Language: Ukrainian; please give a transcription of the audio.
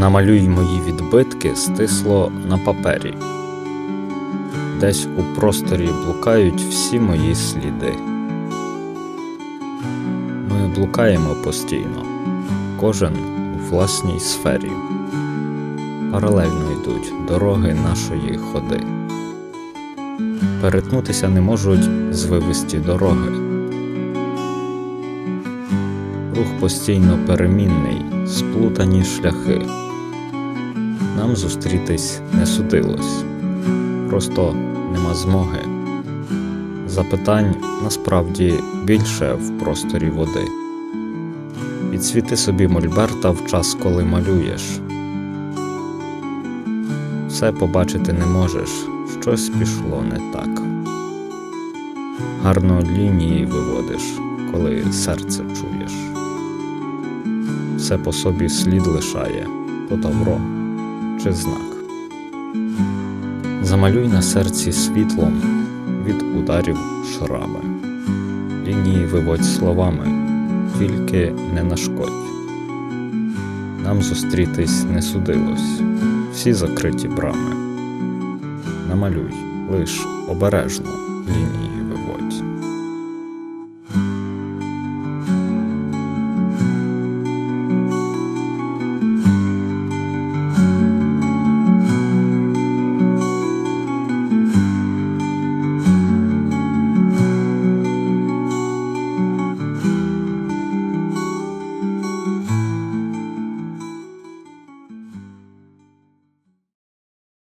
Намалюй мої відбитки стисло на папері. Десь у просторі блукають всі мої сліди. Ми блукаємо постійно, кожен у власній сфері. Паралельно йдуть дороги нашої ходи. Перетнутися не можуть звивисті дороги. Рух постійно перемінний, сплутані шляхи. Нам зустрітись не судилось, просто нема змоги. Запитань насправді більше в просторі води. Підсвіти собі мольберта в час, коли малюєш. Все побачити не можеш, щось пішло не так. Гарно лінії виводиш, коли серце чуєш. Все по собі слід лишає, то тавро чи знак. Замалюй на серці світлом від ударів шрами. Лінії виводь словами, тільки не нашкодь. Нам зустрітись не судилось, всі закриті брами. Намалюй лиш обережно лінії.